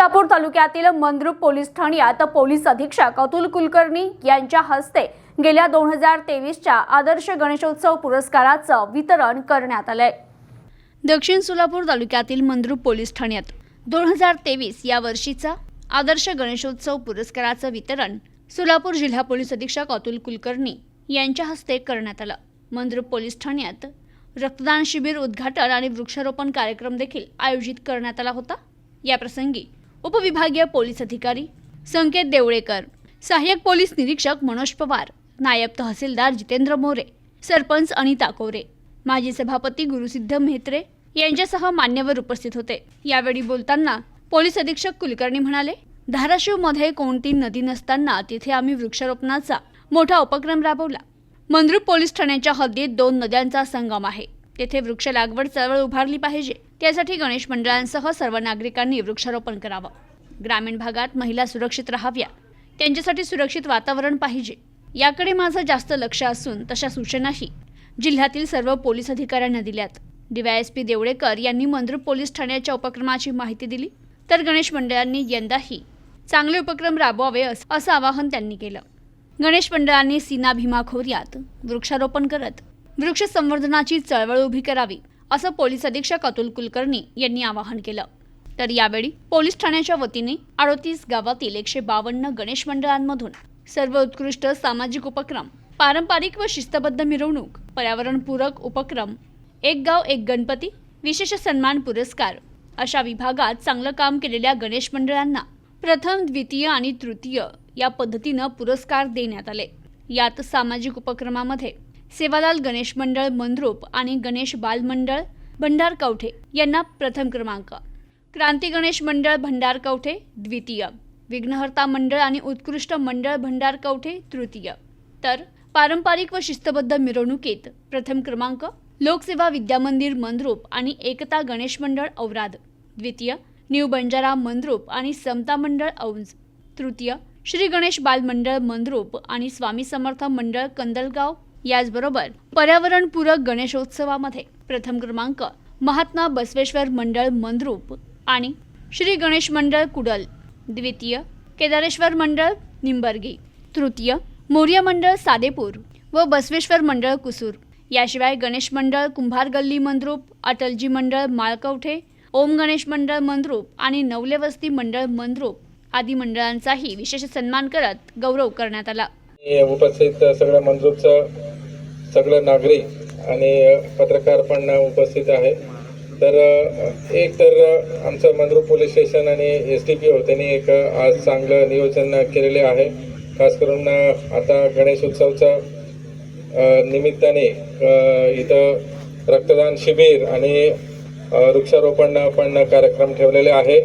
सोलापूर तालुक्यातील मंद्रुप पोलीस ठाण्यात पोलीस अधीक्षक अतुल कुलकर्णी यांच्या हस्ते गेल्या दोन हजार तेवीसच्या आदर्श गणेशोत्सव पुरस्काराचं वितरण करण्यात आलंय. दक्षिण सोलापूर तालुक्यातील मंद्रुप पोलीस ठाण्यात दोन हजार तेवीस या वर्षीचा आदर्श गणेशोत्सव पुरस्काराचं वितरण सोलापूर जिल्हा पोलीस अधीक्षक अतुल कुलकर्णी यांच्या हस्ते करण्यात आलं. मंद्रुप पोलीस ठाण्यात रक्तदान शिबिर उद्घाटन आणि वृक्षारोपण कार्यक्रम देखील आयोजित करण्यात आला होता. याप्रसंगी उपविभागीय पोलीस अधिकारी संकेत देवळेकर सहाय्यक पोलीस निरीक्षक मनोज पवार नायब तहसीलदार जितेंद्र मोरे सरपंच अनिता कोरे माजी सभापती गुरुसिद्ध मेहत्रे यांच्यासह मान्यवर उपस्थित होते. यावेळी बोलताना पोलीस अधीक्षक कुलकर्णी म्हणाले धाराशिवमध्ये कोणती नदी नसताना तिथे आम्ही वृक्षारोपणाचा मोठा उपक्रम राबवला. मंद्रुप पोलीस ठाण्याच्या हद्दीत दोन नद्यांचा संगम आहे. तेथे वृक्ष लागवड चळवळ उभारली पाहिजे. त्यासाठी गणेश मंडळांसह सर्व नागरिकांनी वृक्षारोपण करावं. ग्रामीण भागात महिला सुरक्षित राहाव्या. त्यांच्यासाठी सुरक्षित वातावरण पाहिजे. याकडे माझं जास्त लक्ष असून तशा सूचनाही जिल्ह्यातील सर्व पोलीस अधिकाऱ्यांना दिल्यात. डीवायएसपी देवळेकर यांनी मंद्रुप पोलीस ठाण्याच्या उपक्रमाची माहिती दिली. तर गणेश मंडळांनी यंदाही चांगले उपक्रम राबवावे असं आवाहन त्यांनी केलं. गणेश मंडळांनी सीना भीमा खोऱ्यात वृक्षारोपण करत वृक्ष संवर्धनाची चळवळ उभी करावी असं पोलीस अधीक्षक अतुल कुलकर्णी यांनी आवाहन केलं. तर यावेळी पोलीस ठाण्याच्या वतीने अडोतीस गावातील एकशे बावन्न गणेश मंडळांमधून सर्व उत्कृष्ट सामाजिक उपक्रम पारंपरिक व शिस्तबद्ध मिरवणूक पर्यावरणपूरक उपक्रम एक गाव एक गणपती विशेष सन्मान पुरस्कार अशा विभागात चांगलं काम केलेल्या गणेश मंडळांना प्रथम द्वितीय आणि तृतीय या पद्धतीनं पुरस्कार देण्यात आले. यात सामाजिक उपक्रमामध्ये सेवालाल गणेश मंडळ मंद्रुप आणि गणेश बालमंडळ भंडार कवठे यांना प्रथम क्रमांक. क्रांती गणेश मंडळ भंडार कवठे द्वितीय. विघ्नहर्ता मंडळ आणि उत्कृष्ट मंडळ भंडार कवठे तृतीय. तर पारंपरिक व शिस्तबद्ध मिरवणुकीत प्रथम क्रमांक लोकसेवा विद्यामंदिर मंद्रूप आणि एकता गणेश मंडळ औराद. द्वितीय न्यू बंजारा मंद्रूप आणि समता मंडळ औंज. तृतीय श्री गणेश बाल मंडळ आणि स्वामी समर्थ मंडळ कंदलगाव याचबरोबर पर्यावरणपूरक गणेशोत्सवामध्ये प्रथम क्रमांक महात्मा बसवेश्वर मंडळ मंद्रुप आणि श्री गणेश मंडळ कुडल द्वितीय केदारेश्वर मंडळ निंबर्गी तृतीय मौर्य मंडळ सादेपूर व बसवेश्वर मंडळ कुसूर. याशिवाय गणेश मंडळ कुंभार गल्ली मंद्रुप अटलजी मंडळ माळकवठे ओम गणेश मंडळ मंद्रूप आणि नवलेवस्ती मंडळ मंद्रूप आदी मंडळांचाही विशेष सन्मान करत गौरव करण्यात आला. उपस्थित सगळ्या मंद्रूपचं सगळं नागरिक आणि पत्रकार पण उपस्थित आहे. तर एक तर आमचं मंद्रू पोलीस स्टेशन आणि एस डी पी ओ त्यांनी एक आज चांगलं नियोजन केलेले आहे. खास करून आता गणेश उत्सवचं निमित्ताने इथं रक्तदान शिबिर आणि वृक्षारोपण पण कार्यक्रम ठेवलेले आहे.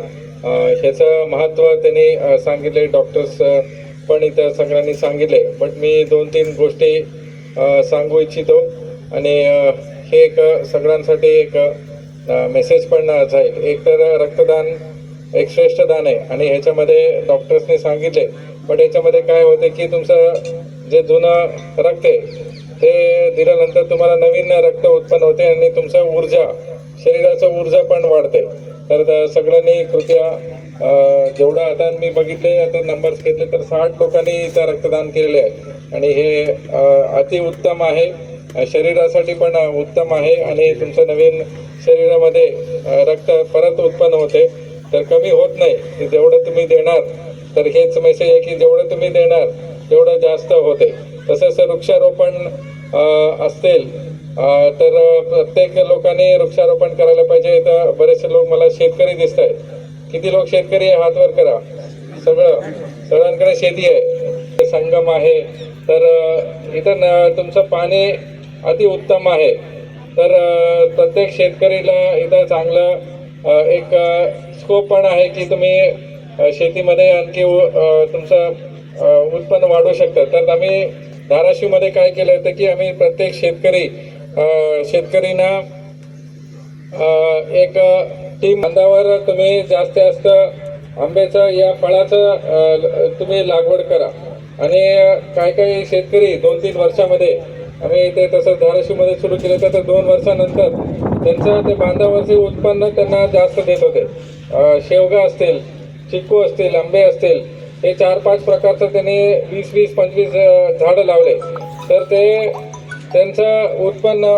ह्याचं महत्त्व त्यांनी सांगितले डॉक्टर्स पण इथं सगळ्यांनी सांगितले. बट मी दोन तीन गोष्टी सांगू इच्छितो. आणि हे एक सगळ्यांसाठी एक मेसेज पण जाईल. एक तर रक्तदान एक श्रेष्ठ दान आहे. आणि ह्याच्यामध्ये डॉक्टर्सने सांगितले. पण याच्यामध्ये काय होते की तुमचं जे जुनं रक्त आहे ते दिल्यानंतर तुम्हाला नवीन रक्त उत्पन्न होते आणि तुमचा ऊर्जा शरीराचं ऊर्जा पण वाढते. तर सगळ्यांनी कृपया जेवढा जेवढं आता मी बघितले आता नंबर्स घेतले तर साठ लोकांनी इथं रक्तदान केलेले आहे. आणि हे अतिउत्तम आहे. शरीरासाठी पण उत्तम आहे. आणि तुमचं नवीन शरीरामध्ये रक्त परत उत्पन्न होते. तर कमी होत नाही. की जेवढं तुम्ही देणार तर हेच मेसेज आहे की जेवढं तुम्ही देणार तेवढं जास्त होते तसंच वृक्षारोपण असतील. तर प्रत्येक लोकांनी वृक्षारोपण करायला पाहिजे. तर बरेचसे लोक मला शेतकरी दिसत आहेत. किती लोक शेतकरी आहे? हातवर करा. सगळं सगळ्यांकडे शेती आहे. संगम आहे. तर इथं न- तुमचं पाणी अतिउत्तम आहे. तर प्रत्येक शेतकरीला इथं चांगलं एक स्कोप पण आहे की तुम्ही शेतीमध्ये आणखी तुमचं उत्पन्न वाढवू शकतात तर आम्ही धाराशिवमध्ये काय केलं होतं की आम्ही प्रत्येक शेतकरी शेतकरींना एक टीम बांधावर तुम्ही जास्त जास्त आंब्याचं या फळाचं तुम्ही लागवड करा. आणि काही काही शेतकरी दोन तीन वर्षामध्ये आम्ही ते तसं धाराशिवमध्ये सुरू केलं तर दोन वर्षानंतर त्यांचं ते बांधावरचे उत्पन्न त्यांना जास्त देत होते. शेवगा असतील चिक्कू असतील आंबे असतील हे चार पाच प्रकारचं त्यांनी वीस वीस पंचवीस झाडं लावले. तर ते त्यांचं उत्पन्न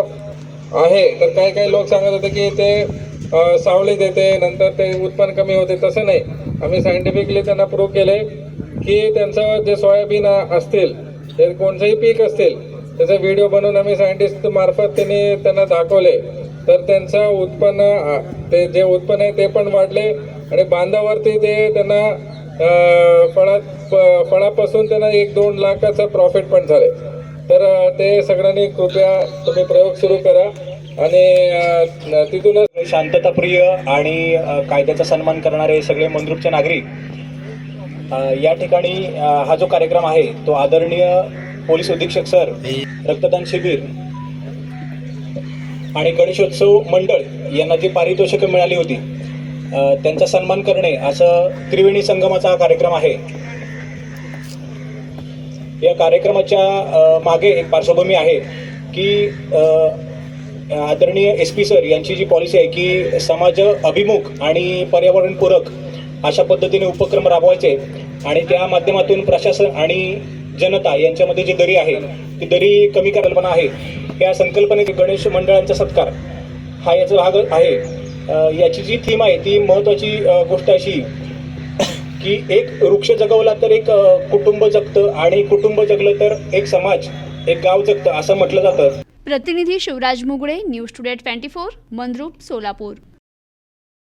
आहे. तर काही काही लोक सांगत होते की ते सावली देते नंतर ते उत्पन्न कमी होते. तसं नाही. आम्ही सायंटिफिकली त्यांना प्रूव्ह केले की त्यांचं जे सोयाबीन असतील ते कोणतंही पीक असतील त्याचा व्हिडिओ बनवून आम्ही सायंटिस्ट मार्फत त्यांनी त्यांना दाखवले. तर त्यांचं उत्पन्न ते जे उत्पन्न आहे ते पण वाढले आणि बांधावरती ते त्यांना फळा प- फळापासून त्यांना एक दोन लाखाचं प्रॉफिट पण झाले तर ते सगळ्यांनी कृपया तुम्ही प्रयोग सुरू करा आणि तिथूनच शांतताप्रिय आणि कायद्याचा सन्मान करणारे सगळे मंद्रुपचे नागरिक या ठिकाणी हा जो कार्यक्रम आहे तो आदरणीय पोलीस अधीक्षक सर रक्तदान शिबिर आणि गणेशोत्सव मंडळ यांना जी पारितोषिकं मिळाली होती त्यांचा सन्मान करणे असं त्रिवेणी संगमाचा हा कार्यक्रम आहे. या कार्यक्रमाच्या मागे एक पार्श्वभूमी आहे की आदरणीय एस पी सर यांची जी पॉलिसी आहे की समाज अभिमुख आणि पर्यावरणपूरक अशा पद्धतीने उपक्रम राबवायचे आणि त्या माध्यमातून प्रशासन आणि जनता यांच्यामध्ये जी दरी आहे ती दरी कमी कल्पना आहे. या संकल्पनेत गणेश मंडळांचा सत्कार हा याचा भाग आहे. याची जी थीम आहे ती महत्त्वाची गोष्ट अशी की एक वृक्ष जगवला तर एक कुटुंब जगतं आणि कुटुंब जगलं तर एक समाज एक गाव जगतं असं म्हटलं जातं. प्रतिनिधी Shivraj Mugale News Today twenty four Mandrup Solapur.